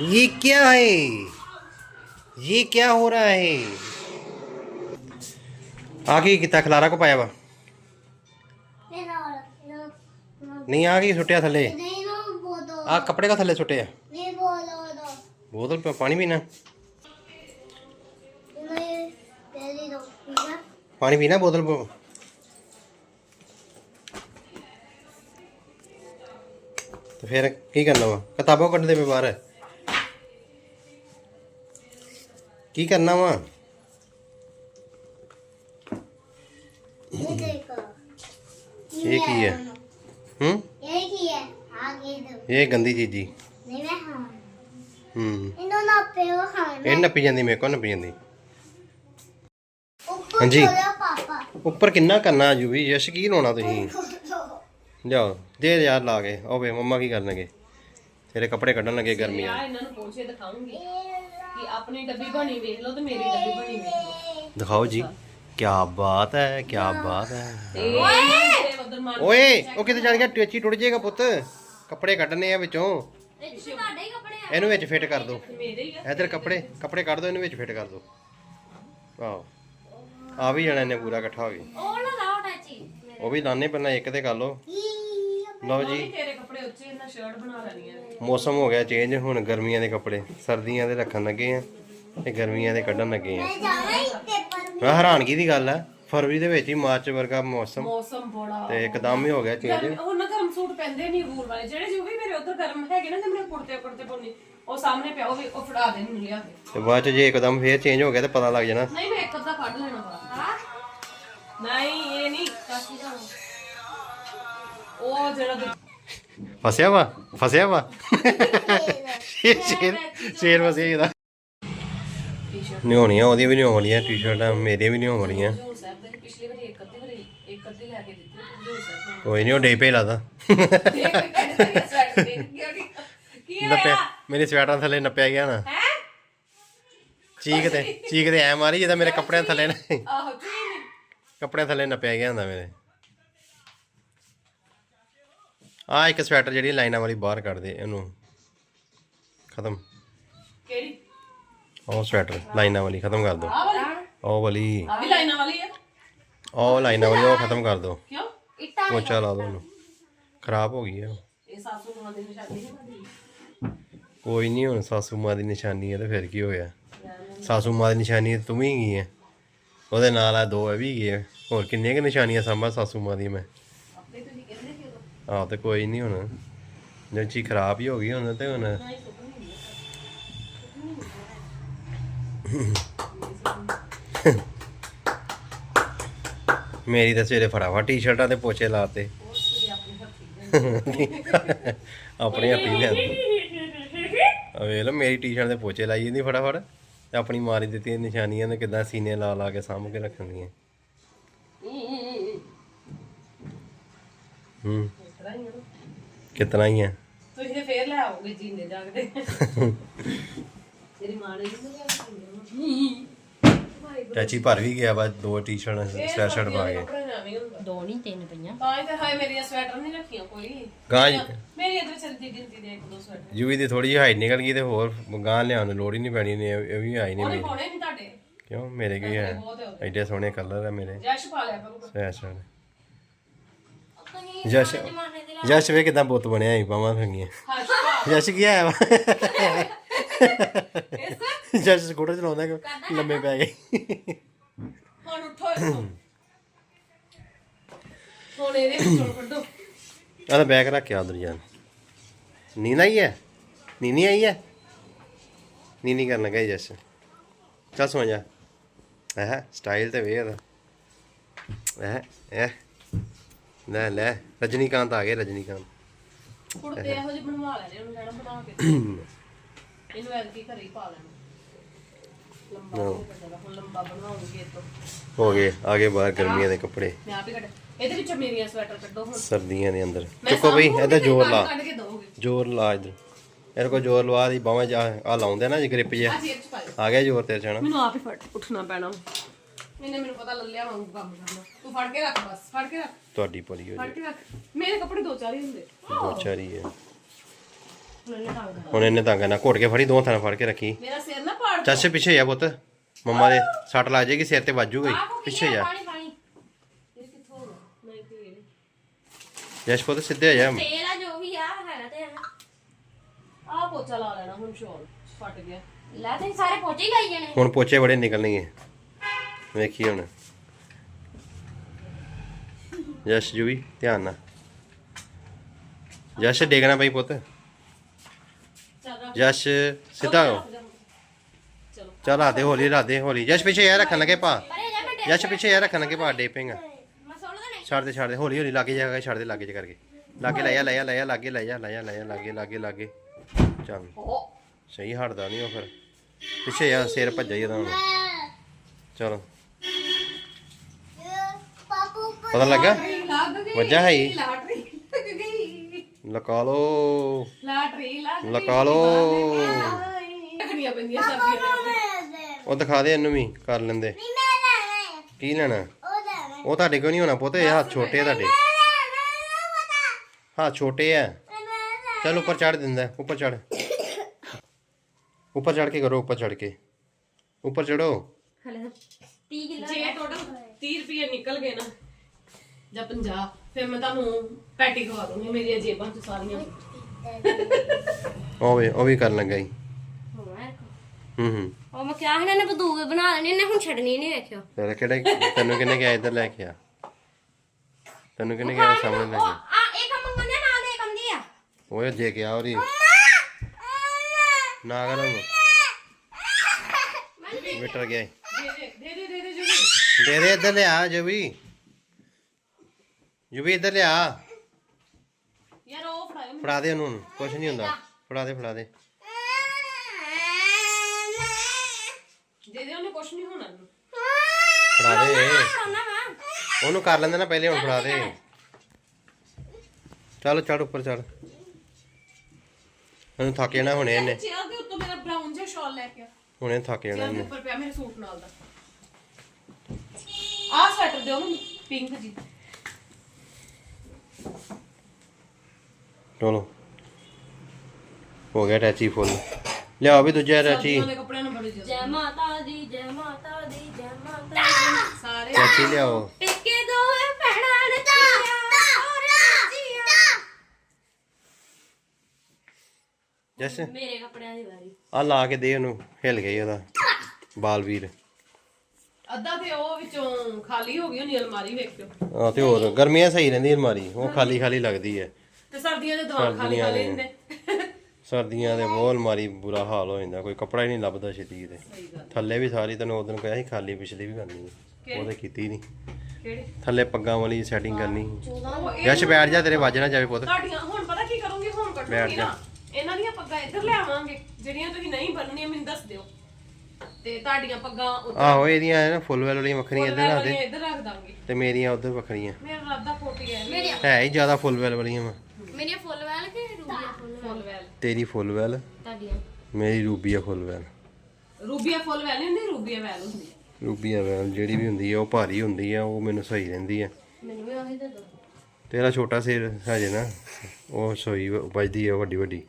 ये क्या है ये क्या हो रहा है आ गई किता खलारा को पाया वा नहीं आ गई सुटिया थले आ कपड़े का थले सुटे बोतल पे पानी पीना पानी पीना बोतल पे तो फिर की करना वा किताबों कढ़ते पे बाहर है ਕੀ ਕਰਨਾ ਵਾ? ਇਹ ਇਹ ਕੀ ਹੈ? ਹੂੰ? ਇਹ ਕੀ ਹੈ? ਆਗੇ ਦੋ ਇਹ ਗੰਦੀ ਚੀਜ਼ੀ ਨਹੀਂ ਮੈਂ ਹਾਂ। ਹੂੰ। ਇਹਨੂੰ ਨਾ ਪਿਓ ਖਾਣਾ ਇਹ ਜਾਂਦੀ ਮੇਰੇ ਕੋਲ ਨੱਪੀ ਜਾਂਦੀ। ਹਾਂਜੀ। ਉੱਪਰ ਕਿੰਨਾ ਕਰਨਾ ਅਜੂ ਵੀ? ਯਸ਼ ਕੀ ਲਾਉਣਾ ਤੁਸੀਂ? ਜਾਓ ਦੇ ਯਾਰ ਲਾ ਕੇ। ਓਵੇ ਮੰਮਾ ਕੀ ਕਰਨਗੇ ਤੇਰੇ ਕੱਪੜੇ ਕੱਢਣ ਲੱਗੇ ਗਰਮੀ ਆ ਇਹਨਾਂ ਨੂੰ ਪੋਚੇ ਦਿਖਾਉਂਗੀ। ਕਿ ਆਪਣੀ ਡੱਬੀ ਬਣੀ ਵੇਖ ਲਓ ਤੇ ਮੇਰੀ ਡੱਬੀ ਬਣੀ ਵੇਖ ਲਓ। ਦਿਖਾਓ ਜੀ। ਕੀ ਬਾਤ ਹੈ ਕੀ ਬਾਤ ਹੈ। ਤੇ ਉਧਰ ਮਾਰ ਓਏ ਉਹ ਕਿਤੇ ਜਾਣ ਗਿਆ ਟੇਚੀ ਟੁੱਟ ਜਾਏਗਾ ਪੁੱਤ। ਕੱਪੜੇ ਕੱਢਣੇ ਆ ਵਿੱਚੋਂ। ਇਹ ਤੁਹਾਡੇ ਹੀ ਕੱਪੜੇ ਇਹਨੂੰ ਵਿੱਚ ਫਿੱਟ ਕਰ ਦਿਓ ਮੇਰੇ ਹੀ ਆ। ਇਧਰ ਕੱਪੜੇ ਕੱਪੜੇ ਕੱਢ ਦਿਓ ਇਹਨੂੰ ਵਿੱਚ ਫਿੱਟ ਕਰ ਦਿਓ ਆਹੋ। ਆ ਵੀ ਜਾਣਾ ਇਹਨੇ ਪੂਰਾ ਇਕੱਠਾ ਹੋ ਗਿਆ ਉਹ ਨਾ ਲਾਓ ਟਾਚੀ। ਉਹ ਵੀ ਲਾਣੇ ਪਹਿਲਾਂ ਇੱਕ ਤੇ ਕਰ ਲਓ। ਲਓ ਜੀ। ਤੇਰੇ ਕੱਪੜੇ ਉੱਚੇ ਇਹਨਾਂ ਸ਼ਰਟ ਬਣਾ ਲੈਣੀ ਮੌਸਮ ਹੋ ਗਿਆ ਚੇਂਜ ਹੁਣ ਗਰਮੀਆਂ ਦੇ ਕੱਪੜੇ ਸਰਦੀਆਂ ਦੇ ਰੱਖਣ ਲੱਗੇ ਆ ਤੇ ਗਰਮੀਆਂ ਦੇ ਕੱਢਣ ਲੱਗੇ ਆ। ਮੈਂ ਹੈਰਾਨਗੀ ਦੀ ਗੱਲ ਆ ਫਰਵਰੀ ਦੇ ਵਿੱਚ ਹੀ ਮਾਰਚ ਵਰਗਾ ਮੌਸਮ ਮੌਸਮ ਬੜਾ ਤੇ ਇੱਕਦਮ ਹੀ ਹੋ ਗਿਆ ਚੇਂਜ ਹੁਣ ਨਾ ਗਰਮ ਸੂਟ ਪੈਂਦੇ ਨਹੀਂ ਵੂਲ ਵਾਲੇ ਜਿਹੜੇ ਜੋ ਵੀ ਮੇਰੇ ਉਧਰ ਗਰਮ ਹੈਗੇ ਨਾ ਤੇ ਮੇਰੇ ਕੁੜਤੇ ਕੁੜਤੇ ਪਾਉਣੀ ਉਹ ਸਾਹਮਣੇ ਪਿਆ ਉਹ ਵੀ ਉਹ ਫੜਾ ਦੇ ਮੈਨੂੰ ਲਿਆ ਕੇ ਤੇ ਬਾਅਦ ਚ ਜੇ ਇੱਕਦਮ ਫੇਰ ਚੇਂਜ ਹੋ ਗਿਆ ਤੇ ਪਤਾ ਲੱਗ ਜਾਣਾ। ਨਹੀਂ ਮੈਂ ਇੱਕ ਅੱਧਾ ਕੱਢ ਲੈਣਾ ਬਾ ਨਹੀਂ ਇਹ ਨਹੀਂ। ਕਾਸੀ ਦਾ। ਉਹ ਜਿਹੜਾ ਫਸਿਆ ਵਾ? ਫਸਿਆ ਵਾ। ਸ਼ੇਰ ਸ਼ੇਰ ਫਸਿਆ ਇਹਦਾ ਨਹੀਂ ਹੋਣੀਆਂ ਉਹਦੀਆਂ ਵੀ ਨਹੀਂ ਹੋਣੀਆਂ ਟੀ-ਸ਼ਰਟਾਂ ਮੇਰੀਆਂ ਵੀ ਕੋਈ ਨਹੀਂ ਉਹ ਡੇ ਪੇ ਲਾਦਾ ਨੱਪਿਆ ਮੇਰੀ ਸਵੈਟਰ ਥੱਲੇ ਨੱਪਿਆ ਗਿਆ ਨਾ। ਚੀਕ ਤੇ ਚੀਕ ਤੇ ਐ ਮਾਰੀ ਜਿਹਦਾ ਮੇਰੇ ਕੱਪੜਿਆਂ ਥੱਲੇ ਨਾ ਕੱਪੜਿਆਂ ਥੱਲੇ ਨੱਪਿਆ ਗਿਆ ਹੁੰਦਾ ਮੇਰੇ। ਆ ਇੱਕ ਸਵੈਟਰ ਜਿਹੜੀ ਲਾਈਨਾਂ ਵਾਲੀ ਬਾਹਰ ਕੱਢ ਦੇ ਇਹਨੂੰ। ਖਤਮ। ਕਿਹੜੀ? ਉਹ ਸਵੈਟਰ ਲਾਈਨਾਂ ਵਾਲੀ ਖਤਮ ਕਰ ਦੋ। ਆ ਵਾਲੀ? ਉਹ ਵਾਲੀ। ਆ ਵੀ ਲਾਈਨਾਂ ਵਾਲੀ ਆ? ਉਹ ਲਾਈਨਾਂ ਵਾਲੀ ਉਹ ਖਤਮ ਕਰ ਦੋ। ਕਿਉਂ? ਇੱਟਾਂ ਪੋਚਾ ਲਾ ਦੋ ਉਹਨੂੰ। ਖਰਾਬ ਹੋ ਗਈ ਹੈ ਉਹ। ਇਹ ਸਾਸੂ ਮਾਂ ਦੀ ਨਿਸ਼ਾਨੀ ਹੈ ਸਾਡੀ ਕੋਈ ਨਹੀਂ ਹੁਣ ਸਾਸੂ ਮਾਂ ਦੀ ਨਿਸ਼ਾਨੀ ਹੈ ਤੇ ਫਿਰ ਕੀ ਹੋਇਆ? ਸਾਸੂ ਮਾਂ ਦੀ ਨਿਸ਼ਾਨੀ ਤਾਂ ਤੂੰ ਵੀ ਗਈ ਹੈ ਉਹਦੇ ਨਾਲ ਆ ਦੋ ਇਹ ਵੀ ਗਏ ਹੋਰ ਕਿੰਨੀਆਂ ਕਿ ਨਿਸ਼ਾਨੀਆਂ ਸੰਭਾ ਸਾਸੂ ਮਾਂ ਦੀ ਮੈਂ? ਕਿ ਤੇ ਕੋਈ ਨਹੀਂ ਹੁਣ। ਜੇ ਖਰਾਬ ਹੀ ਹੋ ਗਈ ਹੁਣ ਤੇ ਹੁਣ। ਮੇਰੀ ਤਾਂ ਸਵੇਰੇ ਫਟਾਫਟ ਟੀ-ਸ਼ਰਟਾਂ ਤੇ ਪੋਚੇ ਲਾਤੇ। ਉਹ ਹੱਥੀ ਆਪਣੇ ਆ ਵੇਖ ਲਓ, ਮੇਰੀ ਟੀ-ਸ਼ਰਟ ਤੇ ਪੋਚੇ ਲਾਈ ਜਾਂਦੀ ਫਟਾਫਟ। ਤੇ ਆਪਣੀ ਮਾਰੀ ਦਿੱਤੀ ਨਿਸ਼ਾਨੀਆਂ ਨੇ, ਕਿਦਾਂ ਸੀਨੇ ਲਾ ਲਾ ਕੇ ਸਾਂਭ ਕੇ ਰੱਖਣੀਆਂ। ਹੂੰ। ਕਿਤਨਾ ਹੀ ਆ। ਤੁਸੀਂ ਤੇ ਫੇਰ ਲੈ ਆਓਗੇ ਜੀਂਦੇ ਜਾਗਦੇ। ਤੇਰੀ ਮਾਂ ਨੇ ਨਹੀਂ ਚਾਚੀ ਭਰ ਵੀ ਗਿਆ ਵਾ ਦੋ ਟੀ-ਸ਼ਰਟ ਸਵੈਟਸ਼ਰਟ ਪਾ ਕੇ। ਦੋ ਨਹੀਂ ਤਿੰਨ ਪਈਆਂ। ਤਾਂ ਹੀ ਤੇ ਹਾਏ ਮੇਰੀਆਂ ਸਵੈਟਰ ਨਹੀਂ ਰੱਖੀਆਂ ਕੋਈ। ਗਾਂ ਮੇਰੀ ਇਧਰ ਚਲਦੀ ਗਿਣਤੀ ਦੇ ਇੱਕ ਦੋ ਸਵੈਟਰ। ਜੂਵੀ ਦੀ ਥੋੜੀ ਹਾਈਟ ਨਿਕਲ ਗਈ ਤੇ ਹੋਰ ਗਾਂ ਲਿਆਉਣ ਦੀ ਲੋੜ ਹੀ ਨਹੀਂ ਪੈਣੀ ਨੇ ਇਹ ਵੀ ਆਈ ਨਹੀਂ ਮੇਰੀ। ਪਾਉਣੇ ਨਹੀਂ ਤੁਹਾਡੇ? ਕਿਉਂ? ਮੇਰੇ ਕੀ ਹੈ? ਹੈ। ਐਡੇ ਸੋਹਣੇ ਕਲਰ ਆ ਮੇਰੇ। ਜੈਸ਼ ਪਾ ਲਿਆ ਕਰੂਗਾ ਸਵੈਟਸ਼ਰਟ। ਜਸ਼ ਜਸ਼ ਵੇ ਕਿਦਾਂ ਬੁੱਤ ਬਣਿਆ ਹੀ ਹਾਂ ਪਾ ਜਸ਼ ਕੀ ਆਇਆ ਜਸ਼ ਸਕੂਟਰ ਚਲਾਉਂਦਾ ਕਿ ਲੰਮੇ ਪੈ ਗਏ। ਹੁਣ ਉੱਠੋ ਹੁਣ ਇਹਦੇ ਵਿੱਚੋਂ ਕੱਢੋ। ਆਹ ਬੈਗ ਰੱਖ ਕੇ ਆ ਉਧਰ ਜਾਨ ਨੀਨਾ ਹੀ ਹੈ? ਨੀਨੀ ਆਈ ਹੈ? ਨੀਨੀ ਕਰਨ ਲੱਗਾ ਜਸ਼। ਚੱਲ ਸੋ ਜਾ। ਹੈ ਸਟਾਈਲ ਤੇ ਵੇਖ। ਹੈ ਹੈ ਲੈ ਲੈ। ਰਜਨੀਕਾਂਤ ਆ ਗਏ ਰਜਨੀਕਾਂਤ। ਕੁੜਤੇ ਇਹੋ ਜਿਹੇ ਬਣਵਾ ਲੈਣੇ ਉਹਨੂੰ ਕਹਿਣਾ ਬਣਾ ਕੇ ਇਹਨੂੰ ਐਤਕੀ ਘਰੇ ਹੀ ਪਾ ਲੈਣਾ। ਲੰਬਾ ਹੋ ਜਾਏਗਾ ਹੁਣ ਲੰਬਾ ਬਣਾਉਂਗੇ ਤੋਂ। ਹੋ ਗਏ ਆ ਗਏ ਬਾਹਰ ਗਰਮੀਆਂ ਦੇ ਕੱਪੜੇ। ਮੈਂ ਆਪ ਹੀ ਕੱਢ। ਇਹਦੇ ਵਿੱਚੋਂ ਮੇਰੀਆਂ ਸਵੈਟਰ ਕੱਢੋ ਹੁਣ। ਸਰਦੀਆਂ ਦੇ ਅੰਦਰ। ਮੈਂ ਚੁੱਕੋ ਬਈ ਸਾਂਭੂਗੀ ਇਹਦਾ ਜ਼ੋਰ ਲਾ। ਕੱਢ ਕੇ ਦੋਗੇ ਜ਼ੋਰ ਲਾ ਇਧਰ। ਇਹਦੇ ਕੋਲ ਜ਼ੋਰ ਲਵਾ ਦੀ ਬਾਹਾਂ ਜਾ ਆ ਲਾਉਂਦੇ ਨਾ ਜੀ ਗ੍ਰਿਪ ਜਿਹਾ। ਆ ਜੇਬ ਚ ਪਾ ਦਿਓ। ਆ ਗਿਆ ਜ਼ੋਰ ਤੇਰੇ ਚ ਹਨਾ। ਮੈਨੂੰ ਆਪ ਹੀ ਫੜ ਉੱਠਣਾ ਪੈਣਾ ਇਹਨੇ ਮੈਨੂੰ ਪਤਾ ਲੱਲਿਆ ਵਾਂਗੂ ਕੰਮ ਕਰਨਾ। ਤੂੰ ਫੜ ਕੇ ਰੱਖ ਬਸ ਫੜ ਕੇ ਰੱਖ। ਤੁਹਾਡੀ ਪਰੀ ਹੋ ਫੜ ਕੇ ਰੱਖ। ਮੇਰੇ ਕੱਪੜੇ ਦੋ ਚਾਰ ਹੀ ਹੁੰਦੇ। ਦੋ ਚਾਰੀ ਹੈ ਹੁਣ ਇਹਨੇ ਤੰਗ ਹੁਣ ਇਹਨੇ ਤੰਗ ਨਾ ਘੋਟ ਕੇ ਫੜੀ ਦੋ ਥਾਂ ਫੜ ਕੇ ਰੱਖੀ। ਮੇਰਾ ਸਿਰ ਨਾ ਪਾੜ ਚਾਚੇ ਪਿੱਛੇ ਜਾ ਪੁੱਤ। ਮੰਮਾ ਦੇ ਸੱਟ ਲੱਗ ਜਾਏਗੀ ਸਿਰ ਤੇ ਵੱਜੂ ਗਈ ਪਿੱਛੇ ਜਾ ਪਾਣੀ ਪਾਣੀ ਇਹ ਕਿੱਥੋਂ ਹੋਣਾ ਨਹੀਂ? ਤੇ ਜਸ਼ ਪੁੱਤ ਸਿੱਧੇ ਹੋ ਜਾ। ਤੇਲ ਆ ਜੋ ਵੀ ਆ ਹੈਗਾ ਤੇ ਹੈਗਾ। ਆ ਪੋਚਾ ਲਾ ਲੈਣਾ ਹੁਣ ਸ਼ੋਲ। ਫਟ ਗਿਆ। ਲੈ ਤੇ ਸਾਰੇ ਪੋਚੇ ਹੀ ਲਾਈ ਜਾਣੇ। ਹੁਣ ਪੋਚੇ ਬੜੇ ਨਿਕਲਣਗੇ। ਵੇਖੀ ਹੁਣ। ਜਸ਼ ਜੂ ਵੀ, ਧਿਆਨ ਨਾਲ। ਜਸ਼ ਡੇਗਣਾ ਪਈ ਪੁੱਤ। ਜਸ਼ ਸਿੱਧਾ ਹੋ। ਚਲੋ ਚੱਲ ਆ ਦੇ ਹੌਲੀ। ਰਾ ਜਸ਼ ਪਿੱਛੇ ਯਾਰ ਰੱਖਣ ਲੱਗੇ ਪਾ ਜਸ਼ ਪਿੱਛੇ ਯਾਰ ਰੱਖਣ ਲੱਗੇ ਪਾ ਡੇਪਿੰਗ ਮੈਂ ਸੁਣ ਲੈਣੇ ਛੱਡ ਦੇ ਛੱਡ ਦੇ। ਹੌਲੀ ਹੌਲੀ ਲਾਗੇ ਜਾ ਕੇ ਛੱਡ ਦੇ, ਲਾਗੇ ਚ ਕਰਕੇ। ਲਾਗੇ ਲੈ ਜਾ, ਲੈ ਲਾਗੇ ਲੈ ਜਾ, ਲੈ ਲਾਗੇ ਲਾਗੇ ਲਾਗੇ। ਚੱਲ। ਸਹੀ ਹਟਦਾ ਨਹੀਂ ਉਹ ਫਿਰ। ਪਿੱਛੇ ਆ, ਸਿਰ ਭੱਜਾ ਹੀ ਉਹਦਾ ਚਲੋ। ਪਤਾ ਲੱਗਾ ਵੱਜਾ ਹੈ ਲਕਾ ਲੋ। ਲਾਟਰੀ ਲੱਗ ਗਈ। ਲਕਾ ਲੋ। ਪੈਂਦੀਆਂ ਉਹ ਦਿਖਾ ਦੇ ਇਹਨੂੰ ਵੀ ਕਰ ਲੈਂਦੇ। ਕੀ ਲੈਣਾ? ਉਹ ਲੈਣਾ ਉਹ ਤੁਹਾਡੇ ਕੋਲ ਨਹੀਂ ਹੋਣਾ ਪੁੱਤ ਇਹ ਹੱਥ ਛੋਟੇ ਆ ਤੁਹਾਡੇ। ਹਾਂ ਛੋਟੇ ਆ। ਚੱਲ ਉੱਪਰ ਚੜ ਦਿੰਦਾ ਉੱਪਰ ਚੜ ਉੱਪਰ ਚੜ ਕੇ ਕਰੋ ਉੱਪਰ ਚੜ ਕੇ। ਉੱਪਰ ਚੜੋ ਹਲੇ 30 ਕਿਲੋ ਜੇ ਟੋਟਲ 30 ਰੁਪਏ ਨਿਕਲ ਗਏ ਨਾ। ਜਾਂ 50 ਫਿਰ ਮੈਂ ਤੁਹਾਨੂੰ ਪੈਟੀ ਖਵਾ ਦੂੰਗੀ ਮੇਰੀਆਂ ਜੇਬਾਂ ਚ ਸਾਰੀਆਂ। ਉਹ ਵੀ ਉਹ ਵੀ ਕਰਨ ਲੱਗਾ ਹੀ ਹੂੰ ਹੂੰ। ਉਹ ਮੈਂ ਕਿਹਾ ਸੀ ਨਾ ਇਹਨੇ ਬੰਦੂਕ ਬਣਾ ਲੈਣੀ ਇਹਨੇ ਹੁਣ ਛੱਡਣੀ ਨਹੀਂ ਵੇਖਿਓ। ਤੇਰਾ ਕਿਹੜੇ ਤੈਨੂੰ ਕਿਹਨੇ ਕਿਹਾ ਇੱਧਰ ਲੈ ਕੇ ਆ? ਤੈਨੂੰ ਕਿਹਨੇ ਕਿਹਾ ਸਾਹਮਣੇ ਲੈ ਕੇ ਆ? ਇਹ ਕੰਮ ਮੰਗਣੇ ਨਾਲ ਦੇ ਕੰਮ ਦੀ ਆ। ਓਏ ਜੇ ਗਿਆ ਉਹਦੀ ਨਾ ਕਰਮ ਮਿਟਰ ਗਿਆ। ਦੇ ਦੇ ਦੇ ਦੇ ਦੇ ਦੇ ਜੁਗੀ ਦੇ ਦੇ ਇੱਧਰ ਲਿਆ ਜੁਬੀ ਇੱਧਰ ਲਿਆ। ਯਾਰ ਉਹ ਫੜਾਇਓ ਫੜਾ ਦੇ ਉਹਨੂੰ ਕੁਛ ਨਹੀਂ ਹੁੰਦਾ। ਫੜਾ ਦੇ ਫੜਾ ਦੇ। ਦੇ ਦੇ ਉਹਨੇ ਕੁਛ ਨਹੀਂ ਹੋਣਾ। ਫੜਾ ਦੇ। ਸੋਨਾ ਵਾ। ਉਹਨੂੰ ਕਰ ਲੈਂਦੇ ਨਾ ਪਹਿਲੇ ਹੁਣ ਫੜਾ ਦੇ। ਚੱਲ ਚੜ ਉੱਪਰ ਚੜ ਥੱਕ ਜਾਣਾ ਹੁਣੇ ਇਹਨੇ। ਚੇਅਰ ਦੇ ਉੱਤੋਂ ਮੇਰਾ ਬ੍ਰਾਊਨ ਜਿਹਾ ਸ਼ਾਲ ਲੈ ਕੇ ਆ। ਹੁਣੇ ਥੱਕ ਜਾਣਾ ਚੇਅਰ ਦੇ ਇਹਨੇ। ਉੱਪਰ ਪਿਆ ਮੇਰੇ ਸੂਟ ਨਾਲ ਦਾ। ਆਹ ਸਵੈਟਰ ਦਿਓ ਮੈਨੂੰ ਪਿੰਕ ਜੀ। ਚਲੋ। ਹੋ ਗਿਆ ਟੈਚੀ ਫੁੱਲ। ਲਿਆਓ ਵੀ ਦੂਜਾ ਟੈਚੀ। ਸਰਦੀਆਂ ਦੇ ਕੱਪੜਿਆਂ ਨੂੰ ਬੜੀ ਜੈ ਮਾਤਾ ਦੀ ਜੈ ਮਾਤਾ ਦੀ ਜੈ ਮਾਤਾ ਦੀ। ਸਾਰੇ ਟੈਚੀ ਲਿਆਓ। ਟਿੱਕੇ ਦੋਵੇਂ ਭੈਣਾਂ ਨੇ ਚੀਆ ਜਸ। ਮੇਰੇ ਕੱਪੜਿਆਂ ਦੀ ਵਾਰੀ। ਆ ਲਾ ਕੇ ਦੇ ਉਹਨੂੰ ਹਿੱਲ ਗਈ ਉਹਦਾ। ਬਾਲਵੀਰ। ਅੱਧਾ ਤੇ ਉਹ ਵਿੱਚੋਂ ਖਾਲੀ ਹੋ ਗਈ ਹੋਣੀ ਅਲਮਾਰੀ ਵੇਖਿਓ ਆ ਤੇ ਹੋਰ ਗਰਮੀਆਂ ਸਹੀ ਰਹਿੰਦੀ ਅਲਮਾਰੀ ਉਹ ਖਾਲੀ ਖਾਲੀ ਲੱਗਦੀ ਹੈ। ਤੇ ਸਰਦੀਆਂ ਦੇ ਦਵਾਰ ਖਾਲੀ ਸਰਦੀਆਂ ਖਾਲੀ ਦੇ। ਹੁੰਦੇ। ਸਰਦੀਆਂ ਦੇ ਬਹੁਤ ਅਲਮਾਰੀ ਬੁਰਾ ਹਾਲ ਹੋ ਜਾਂਦਾ ਕੋਈ ਕੱਪੜਾ ਹੀ ਨਹੀਂ ਲੱਭਦਾ ਛੇਤੀ ਤੇ ਸਹੀ ਗੱਲ ਥੱਲੇ ਵੀ ਸਾਰੀ ਤੈਨੂੰ ਉਦੋਂ ਕਿਹਾ ਸੀ ਖਾਲੀ ਪਿਛਲੀ ਵੀ ਕਰਨੀ ਹੈ। ਉਹਦੇ ਕੀਤੀ ਨਹੀਂ। ਕਿਹੜੇ? ਥੱਲੇ ਪੱਗਾਂ ਵਾਲੀ ਸੈਟਿੰਗ ਕਰਨੀ। ਯਸ਼ ਬੈਠ ਜਾ ਤੇਰੇ ਵੱਜ ਨਾ ਜਾਵੇ ਪੁੱਤ। ਤੁਹਾਡੀਆਂ ਹੁਣ ਪਤਾ ਕੀ ਕਰੂੰਗੀ ਹੁਣ ਬੈਠ ਕੱਟੂੰਗੀ ਜਾ। ਨਾ। ਇਹਨਾਂ ਦੀਆਂ ਪੱਗਾਂ ਇੱਧਰ ਲਿਆਵਾਂਗੇ ਜਿਹੜੀਆਂ ਤੁਸੀਂ ਨਹੀਂ ਬੰਨਣੀਆਂ ਮੈਨੂੰ ਦੱਸ ਦਿਓ। ਤੇ ਤੁਹਾਡੀਆਂ ਪੱਗਾਂ ਉੱਧਰ ਆਹੋ ਇਹਦੀਆਂ ਹੈ ਨਾ ਫੁੱਲ ਵੈਲ ਵਾਲੀਆਂ ਵੱਖਰੀਆਂ ਫੁੱਲ ਇੱਧਰ ਰੱਖ ਵਾਲੀਆਂ ਦੇ। ਇੱਧਰ ਰੱਖ ਦਾਂਗੇ। ਤੇ ਮੇਰੀਆਂ ਉੱਧਰ ਵੱਖਰੀਆਂ। ਮੇਰਾ ਰਾਦਾ ਕੋਟੀ ਹੈ ਮੇਰੀ ਹੈ ਹੀ ਜ਼ਿਆਦਾ ਫੁੱਲ ਵੈਲ ਵਾਲੀਆਂ ਵਾ। ਮੇਰੀਆਂ ਫੁੱਲ ਵੈਲ ਕਿ ਰੂਬੀਆ ਫੁੱਲ ਫੁੱਲ ਵੈਲ? ਤੇਰੀ ਫੁੱਲ ਵੈਲ ਤੁਹਾਡੀਆਂ? ਮੇਰੀ ਰੂਬੀਆ ਫੁੱਲ ਵੈਲ। ਰੂਬੀਆ ਫੁੱਲ ਵੈਲ ਨਹੀਂ ਹੁੰਦੀ ਰੂਬੀਆ ਵੈਲ ਹੁੰਦੀ ਹੈ। ਰੂਬੀਆ ਵੈਲ ਜਿਹੜੀ ਵੀ ਹੁੰਦੀ ਹੈ ਉਹ ਭਾਰੀ ਹੁੰਦੀ ਹੈ ਉਹ ਮੈਨੂੰ ਸਹੀ ਰਹਿੰਦੀ ਹੈ ਮੈਨੂੰ ਵੀ ਉਹੀ ਦੇ ਦੋ ਤੇਰਾ ਛੋਟਾ ਸਿਰ ਹਜੇ ਨਾ ਉਹ ਸੋਈ ਵੱਜਦੀ ਹੈ ਵੱਡੀ ਵੱਡੀ।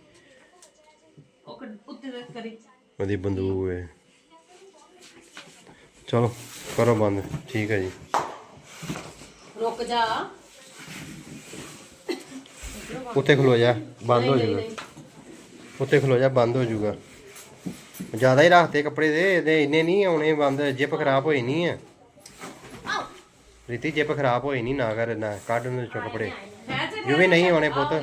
ਉਹ ਉੱਤੇ ਦੇ ਕਰੀ। ਉਹਦੀ ਬੰਦੂਕ ਹੈ ਚਲੋ ਕਰੋ ਬੰਦ। ਠੀਕ ਹੈ ਜੀ। ਰੁਕ ਜਾ। ਉੱਤੇ ਖਲੋ ਜਾ ਬੰਦ ਹੋ ਜਾਊਗਾ। ਉੱਤੇ ਖਲੋ ਜਾ ਬੰਦ ਹੋ ਜਾਊਗਾ। ਜ਼ਿਆਦਾ ਹੀ ਰੱਖਤੇ ਕੱਪੜੇ ਦੇ ਇਹਦੇ ਇੰਨੇ ਨਹੀਂ ਆਉਣੇ ਬੰਦ ਜਿਪ ਖਰਾਬ ਹੋਈ ਨਹੀਂ ਹੈ। ਰੀਤੀ ਜਿਪ ਖਰਾਬ ਹੋਈ ਨਹੀਂ ਨਾ ਕਰ ਨਾ ਕੱਢ ਉਹਦੇ ਚੋਂ ਕੱਪੜੇ। ਹੈ ਤੇ ਜਿਵੇਂ ਨਹੀਂ ਆਉਣੇ ਪੁੱਤ।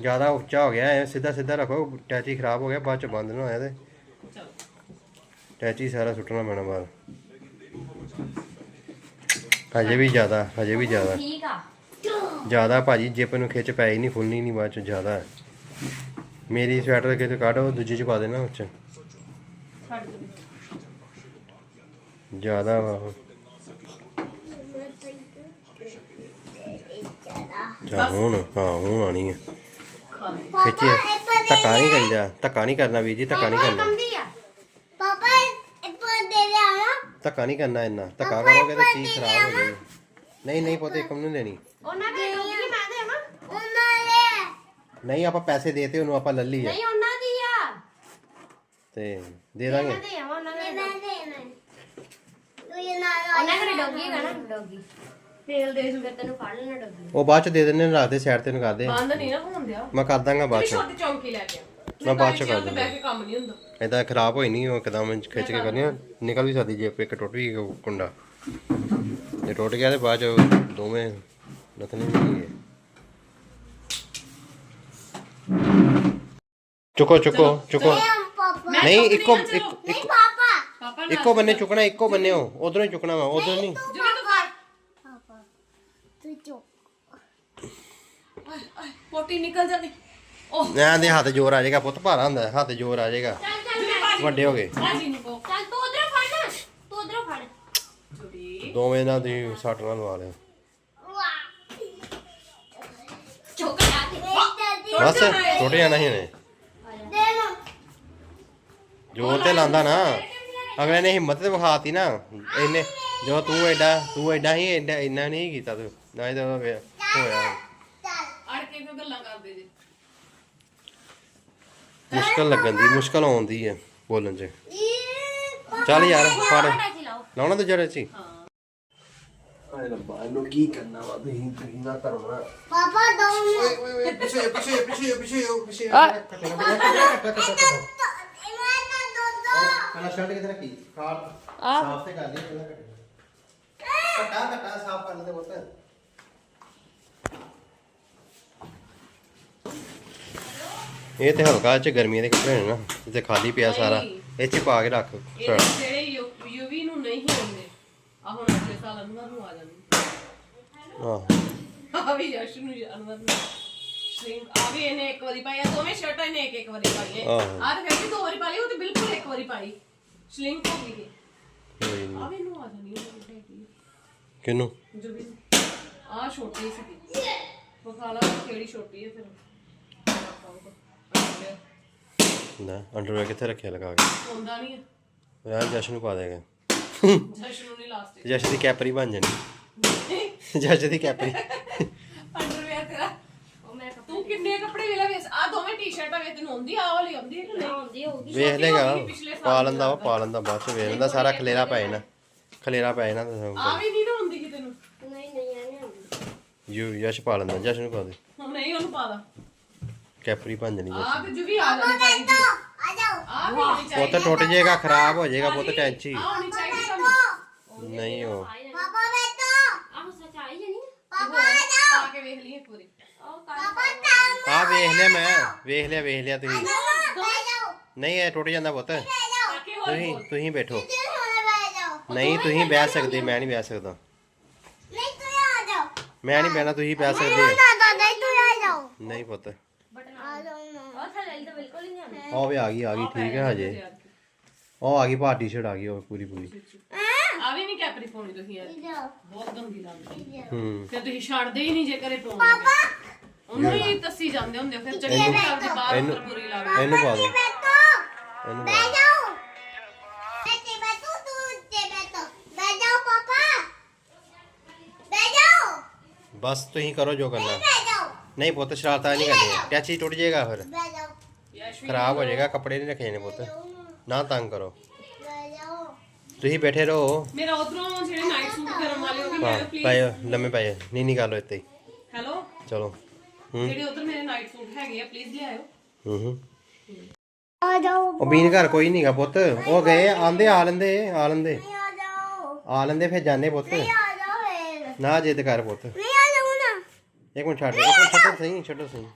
ਜ਼ਿਆਦਾ ਉੱਚਾ ਹੋ ਗਿਆ ਐ ਸਿੱਧਾ ਸਿੱਧਾ ਰੱਖੋ ਟੈਚੀ ਖਰਾਬ ਹੋ ਗਿਆ ਬਾਅਦ ਚ ਬੰਦ ਨਾ ਹੋਇਆ ਤੇ। ਟੈਚੀ ਸਾਰਾ ਸੁੱਟਣਾ ਪੈਣਾ ਬਾਹਰ। ਹਜੇ ਵੀ ਜ਼ਿਆਦਾ ਹਜੇ ਵੀ ਜ਼ਿਆਦਾ। ਠੀਕ ਆ। ਜ਼ਿਆਦਾ ਭਾਜੀ ਜਿਪ ਨੂੰ ਖਿੱਚ ਪੈ ਹੀ ਨਹੀਂ ਫੁੱਲਣੀ ਨਹੀਂ ਬਾਅਦ ਚ ਜ਼ਿਆਦਾ। ਹੈ। ਮੇਰੀ ਸਵੈਟਰ ਕਿਤੇ ਕੱਢ ਦੂਜੇ ਚ ਪਾ ਦੇਣਾ ਉੱਚ ਜ਼ਿਆਦਾ ਵਾ ਉਹ। ਜਾ ਹੁਣ ਹਾਂ ਹੁਣ ਆਣੀ ਹੈ ਖਿੱਚੀ ਧੱਕਾ ਨਹੀਂ ਕਰੀਦਾ ਧੱਕਾ ਨਹੀਂ ਕਰਨਾ ਵੀਰ ਜੀ ਧੱਕਾ ਨਹੀਂ ਕਰਨਾ ਕੰਮ ਦੀ ਆ ਪਾਪਾ ਇੱਕ ਦੇ ਲਿਆਵਾਂ ਧੱਕਾ ਨਹੀਂ ਕਰਨਾ ਇੰਨਾ ਧੱਕਾ ਕਰੋਗੇ ਤਾਂ ਚੀਜ਼ ਖਰਾਬ ਹੋ ਜਾਏਗੀ। ਨਹੀਂ ਨਹੀਂ ਪੁੱਤ ਇੱਕ ਨੂੰ ਨਹੀਂ ਦੇਣੀ। ਉਹਨਾਂ ਦੇ ਨਹੀਂ ਮੈਂ ਦੇ ਨਾ? ਉਹਨਾਂ ਨੇ ਨਹੀਂ ਆਪਾਂ ਪੈਸੇ ਦੇਤੇ ਉਹਨੂੰ ਆਪਾਂ ਲੱਲੀ ਆ ਨਹੀਂ ਉਹਨਾਂ ਦੀ ਆ। ਤੇ ਦੇ ਦਾਂਗੇ। ਦੇ ਆ ਉਹਨਾਂ ਦੇ ਉਹਨਾਂ ਘਰੇ ਡੋਗੀ ਹੈਗਾ ਨਾ ਡੋਗੀ। ਤੇਲ ਦੇ ਫਿਰ ਤੈਨੂੰ ਫੜ ਲੈਣਾ ਡੋਗੀ। ਉਹ ਬਾਅਦ ਚ ਦੇ ਦਿੰਨੇ ਰੱਖ ਦੇ ਸਾਈਡ ਤੇ ਨੂੰ ਕਰ ਦੇ। ਬੰਦ ਨਹੀਂ ਨਾ ਹੋਣ ਦਿਆ। ਮੈਂ ਕਰ ਦਾਂਗਾ ਬਾਅਦ ਚ। ਛੋਟੀ ਚੌਂਕੀ ਲੈ ਕੇ ਆ। ਮੈਂ ਬਾਅਦ ਚ ਕਰ ਚੇਅਰ ਤੇ ਦੂੰਗਾ ਬਹਿ ਕੇ ਕੰਮ ਨਹੀਂ ਹੁੰਦਾ। ਇਦਾਂ ਖਰਾਬ ਹੋਈ ਨਹੀਂ ਉਹ ਇੱਕਦਮ ਖਿੱਚ ਕੇ ਕਰਨੀ ਆ, ਨਿਕਲ ਵੀ ਸਕਦੀ ਜੇ ਇੱਕ ਟੁੱਟ ਵੀ ਗਿਆ ਕੁੰਡਾ। ਜੇ ਟੁੱਟ ਗਿਆ ਤੇ ਬਾਅਦ ਚ ਦੋਵੇਂ ਨਥਨੇ ਨਹੀਂ ਗਏ ਚੁੱਕੋ ਚੁੱਕੋ ਚੁੱਕੋ। ਨਹੀਂ ਇੱਕੋ ਇੱਕ- ਪਾਪਾ। ਪਾਪਾ ਇੱਕੋ ਬੰਨੇ ਚੁੱਕਣਾ ਇੱਕੋ ਬੰਨੇ ਹੋ। ਉਧਰੋਂ ਹੀ ਚੁੱਕਣਾ ਵਾ ਉਧਰ ਨਹੀਂ ਤੂੰ ਆਏ, ਪੋਟੀ ਨਿਕਲ ਜਾਣੀ। ਨਾ ਦੇ ਹੱਥ ਜ਼ੋਰ ਆ ਜਾਏਗਾ ਪੁੱਤ ਭਾਰਾ ਹੁੰਦਾ ਹੈ, ਹੱਥ ਜ਼ੋਰ ਆ ਜਾਏਗਾ। ਚੱਲ ਚੱਲ ਵੱਡੇ ਹੋ ਗਏ। ਬਾਜੀ ਨੂੰ ਕੋ ਚੱਲ ਤੂੰ ਉਧਰੋਂ ਫੜ ਤੂੰ ਉਧਰੋਂ ਫੜ। ਜੁੜੀ ਦੋਵੇਂ ਨਾਲ ਤੁਸੀਂ ਸੱਟ ਨਾਲ ਲਵਾ ਲਿਓ ਚੁੱਕ ਬਸ ਟੁੱਟ ਜਾਣਾ ਸੀ ਨਾ। ਜੋਰ ਤੇ ਲਾਂਦਾ ਨਾ। ਅਗਲੇ ਨੇ ਹਿੰਮਤ ਤੇ ਵਿਖਾਤੀ ਨਾ। ਇਹਨੇ ਜੋ ਤੂੰ ਐਡਾ ਤੂੰ ਐਡਾ ਹੀ ਐਡਾ ਇੰਨਾ ਨਹੀਂ ਕੀਤਾ ਤੂੰ। ਨਾ ਇਹਦਾ ਹੋਇਆ। ਚੱਲ। ਅੜ ਕੇ ਕਿਉਂ ਗੱਲਾਂ ਮੁਸ਼ਕਲ ਲੱਗਣ ਦੀ ਮੁਸ਼ਕਲ ਆਉਂਦੀ ਹੈ ਬੋਲਣ 'ਚ। ਚੱਲ ਯਾਰ ਫੜ। ਲਾਉਣਾ ਤੇ ਜਰੇ ਸੀ ਹਾਂ ਆਏ ਰੱਬਾ ਇਹਨੂੰ ਕੀ ਕਰਨਾ ਵਾ? ਤੁਸੀਂ ਤੁਸੀਂ ਨਾ ਕਰੋ ਨਾ। ਪਾਪਾ ਦੋ ਨੂੰ ਓਏ ਓਏ ਓਏ ਪਿੱਛੇ ਪਿੱਛੇ ਪਿੱਛੇ ਪਿੱਛੇ ਪਿੱਛੇ। ਇਮਾਨਾ ਦੋ ਦੋ ਪਹਿਲਾਂ ਸ਼ਰਟ ਕਿਥੇ ਰੱਖੀ? ਕਾਰ ਸਾਫ਼ ਤੇ ਕਰ ਲਈ ਪਹਿਲਾਂ ਕੱਟਾ। ਕੱਟਾ ਸਾਫ਼ ਕਰ ਲੈਂਦੇ ਪੁੱਤ। ਇਹ ਤੇ ਹਲਕਾ ਚ ਗਰਮੀਆਂ ਦੇ ਕੱਪੜੇ ਨੇ ਨਾ ਇਹ ਤੇ ਖਾਲੀ ਪਿਆ ਸਾਰਾ। ਇਹ ਚ ਪਾ ਕੇ ਰੱਖ ਇਹ ਜਿਹੜੇ ਯੂਵੀ ਨੂੰ ਨਹੀਂ ਹੁੰਦੇ ਆ ਹੁਣ ਅਗਲੇ ਸਾਲ ਅਨਵਰ ਨੂੰ ਆ ਜਾਣਗੇ ਆਹ। ਆ ਵੀ ਯਸ਼ ਨੂੰ ਅਨਵਰ ਨੂੰ। ਸ਼੍ਰਿੰਕ ਆ ਵੀ ਇਹਨੇ ਇੱਕ ਵਾਰੀ ਪਾਈ ਆ ਦੋਵੇਂ ਸ਼ਰਟਾਂ ਇਹਨੇ ਇੱਕ ਇੱਕ ਵਾਰੀ ਪਾਈਆਂ। ਆਹੋ। ਆ ਤੇ ਫਿਰ ਵੀ ਦੋ ਵਾਰੀ ਪਾ ਲਈ ਉਹ ਤੇ ਬਿਲਕੁਲ ਇੱਕ ਵਾਰੀ ਪਾਈ। ਸ਼ਲਿੰਕ ਹੋ ਗਈ। ਆ ਵੀ ਨੂੰ ਆ ਜਾਣੀ ਕਿਹਨੂੰ ਜੋ ਵੀ ਆ। ਛੋਟੀ ਸੀ। ਉਹ ਖਾਲਾ ਕਿਹੜੀ ਛੋਟੀ ਹੈ ਫਿਰ। ਨਾ ਅੰਡਰਵੇਅਰ ਕਿੱਥੇ ਰੱਖਿਆ ਲਗਾ ਕੇ? ਹੁੰਦਾ ਨਹੀਂ ਹੈ ਯਾਰ ਜਸ਼ਨ ਨੂੰ ਪਾ ਦੇਗਾ ਜਸ਼ਨ ਨੂੰ ਨਹੀਂ ਲਾਸਟ ਜਸ਼ ਦੀ ਕੈਪਰੀ ਬਣ ਜਾਣੀ। ਜਸ਼ ਦੀ ਕੈਪਰੀ। ਅੰਡਰਵੇਅਰ ਤੇਰਾ। ਉਹ ਮੈਂ ਕੱਪੜੇ ਤੂੰ ਕਿੰਨੇ ਕੱਪੜੇ ਵੇਲਾ ਵੇਸ ਆ ਦੋਵੇਂ ਟੀ-ਸ਼ਰਟਾਂ ਵੇ ਤੈਨੂੰ ਆਉਂਦੀ ਆ ਵਾਲੀ ਆਉਂਦੀ ਹੈ ਕਿ ਨਹੀਂ? ਆਉਂਦੀ ਹੋਊਗੀ ਵੇਖ ਲੇਗਾ ਪਾ ਲੈਂਦਾ ਵਾ ਪਾ ਲੈਂਦਾ ਬਾਅਦ ਚ ਵੇਖ ਲੈਂਦਾ ਸਾਰਾ ਖਲੇਰਾ ਪੈ ਜਾਣਾ। ਖਲੇਰਾ ਪੈ ਜਾਣਾ ਆ ਵੀ ਨਹੀਂ ਨਾ ਹੁੰਦੀ ਕਿ ਤੈਨੂੰ। ਨਹੀਂ ਨਹੀਂ ਇਹ ਨਹੀਂ ਆਉਂਦੀ। ਯੂ ਯਸ਼ ਪਾ ਲੈਂਦਾ ਜਸ਼ਨ ਨੂੰ ਪਾ ਦੇ। ਹੁਣ ਨਹੀਂ ਉਹਨੂੰ ਪਾ ਦਾ। ਕੈਪਰੀ ਬਣ ਜਾਣੀ ਜਸ਼ਨ ਆ ਤੇ ਜੁਵੀ ਆ ਹੈ। ਆ ਵੀ ਪੁੱਤ ਟੁੱਟ ਜਾਏਗਾ ਖਰਾਬ ਹੋ ਜਾਏਗਾ ਪੁੱਤ ਟੈਂਚੀ ਆ ਹੋਣੀ ਚਾਹੀਦੀ ਤੁਹਾਨੂੰ ਨਹੀਂ ਜਾਣੀ ਪਾਪਾ ਬੈਠੋ। ਆਹੋ ਸੱਚ ਆਈ ਜਾਣੀ ਪਾਪਾ ਆ ਜਾਓ। ਪਾ ਕੇ ਵੇਖ ਲਈ ਇੱਕ ਵਾਰੀ ਉਹ ਆ ਵੇਖ ਲਿਆ ਮੈਂ ਵੇਖ ਲਿਆ ਵੇਖ ਲਿਆ ਤੁਸੀਂ। ਨਹੀਂ ਇਹ ਟੁੱਟ ਜਾਂਦਾ ਪੁੱਤ। ਬੈ ਜਾਓ। ਪਾ ਕੇ ਹੋਰ ਤੁਸੀਂ ਬੋਲ। ਤੁਸੀਂ ਬੈਠੋ। ਨਹੀਂ ਤੁਸੀਂ ਬਹਿ ਸਕਦੇ ਮੈਂ ਨਹੀਂ ਬਹਿ ਸਕਦਾ। ਨਹੀਂ ਤੂੰ ਆ ਜਾਓ। ਮੈਂ ਨਹੀਂ ਬਹਿਣਾ ਤੁਸੀਂ ਬਹਿ ਸਕਦੇ। ਹੋ ਨਹੀਂ ਤੂੰ ਆ ਜਾਓ। ਨਹੀਂ ਪੁੱਤ। ਥੱਲੇ ਤਾਂ ਬਿਲਕੁਲ ਹੀ ਨਹੀਂ ਆਉਂਦੀ। ਉਹ ਵੀ ਆ ਗਈ ਆ ਗਈ ਠੀਕ ਹੈ ਹਜੇ। ਉਹ ਆ ਗਈ ਭਾਰ ਟੀ-ਸ਼ਰਟ ਆ ਗਈ ਉਹ ਪੂਰੀ ਪੂਰੀ। ਆ ਵੀ ਨਹੀਂ ਕੈਪਰੀ ਪਾਉਣੀ ਤੁਸੀਂ ਯਾਰ। ਬਹੁਤ ਗੰਦੀ ਲੱਗਦੀ। ਹੂੰ। ਫਿਰ ਤੁਸੀਂ ਛੱਡਦੇ ਹੀ ਨਹੀਂ ਜੇ ਕਰੇ ਪਾਉਂਦੇ। ਉਹਨੂੰ ਹੀ ਤੱਸੀ ਜਾਂਦੇ ਹੁੰਦੇ ਫਿਰ ਚੰਗੀ ਗੱਲ ਦੇ ਬਾਹਰ ਇਹਨੂੰ- ਬੁਰੀ ਲੱਗਦੀ। ਪਾ ਦੋ ਪਾ ਦਿਓ। ਬਸ ਤੁਸੀਂ ਕਰੋ ਜੋ ਕਰਨਾ। ਨਹੀਂ ਪੁੱਤ ਸ਼ਰਾਰਤਾਂ ਨਹੀਂ ਕਰਨੀਆਂ। ਟੈਚੀ ਟੁੱਟ ਜਾਏਗਾ ਫਿਰ। ਵੀ ਖਰਾਬ ਹੋ ਜਾਏਗਾ ਕੱਪੜੇ ਨਹੀਂ ਰੱਖੇ ਜਾਣੇ ਪੁੱਤ। ਨਾ ਤੰਗ ਕਰੋ। ਤੁਸੀਂ ਬੈਠੇ ਰਹੋ। ਮੇਰਾ ਉਧਰੋਂ ਜਿਹੜੇ ਨਾਈਟ ਸੂਟ ਕਰਨ ਵਾਲੇ ਉਹ ਵੀ ਹਾਂ ਪਲੀਜ਼ ਪਾਇਓ ਲੰਮੇ ਪਾਇਓ। ਨਹੀਂ ਨਹੀਂ ਕਰ ਲਓ ਇੱਥੇ ਹੀ। ਹੈਲੋ ਚਲੋ। ਹੂੰ। ਜਿਹੜੇ ਉਧਰ ਮੇਰੇ ਨਾਈਟ ਸੂਟ ਹੈਗੇ ਆ ਪਲੀਜ਼ ਲਿਆਇਓ। ਹੂੰ ਹੂੰ। ਆ ਜਾਓ। ਉਹ ਬੀਨ ਘਰ ਕੋਈ ਨਹੀਂਗਾ ਪੁੱਤ। ਉਹ ਗਏ ਆਂਦੇ ਆ ਲੈਂਦੇ ਆ ਲੈਂਦੇ। ਆ ਜਾਓ। ਆ ਲੈਂਦੇ ਫਿਰ ਜਾਣੇ ਪੁੱਤ। ਆ ਜਾਓ ਫੇਰ। ਨਾ ਜਿੱਦ ਕਰ ਪੁੱਤ। ਨਹੀਂ ਆ ਜਾਓ ਨਾ। ਇੱਕ ਮਿੰਟ ਛੱਡ ਇੱਕ ਮਿੰਟ ਛੱਡੋ ਸਹੀ ਛੱਡੋ ਸਹੀ।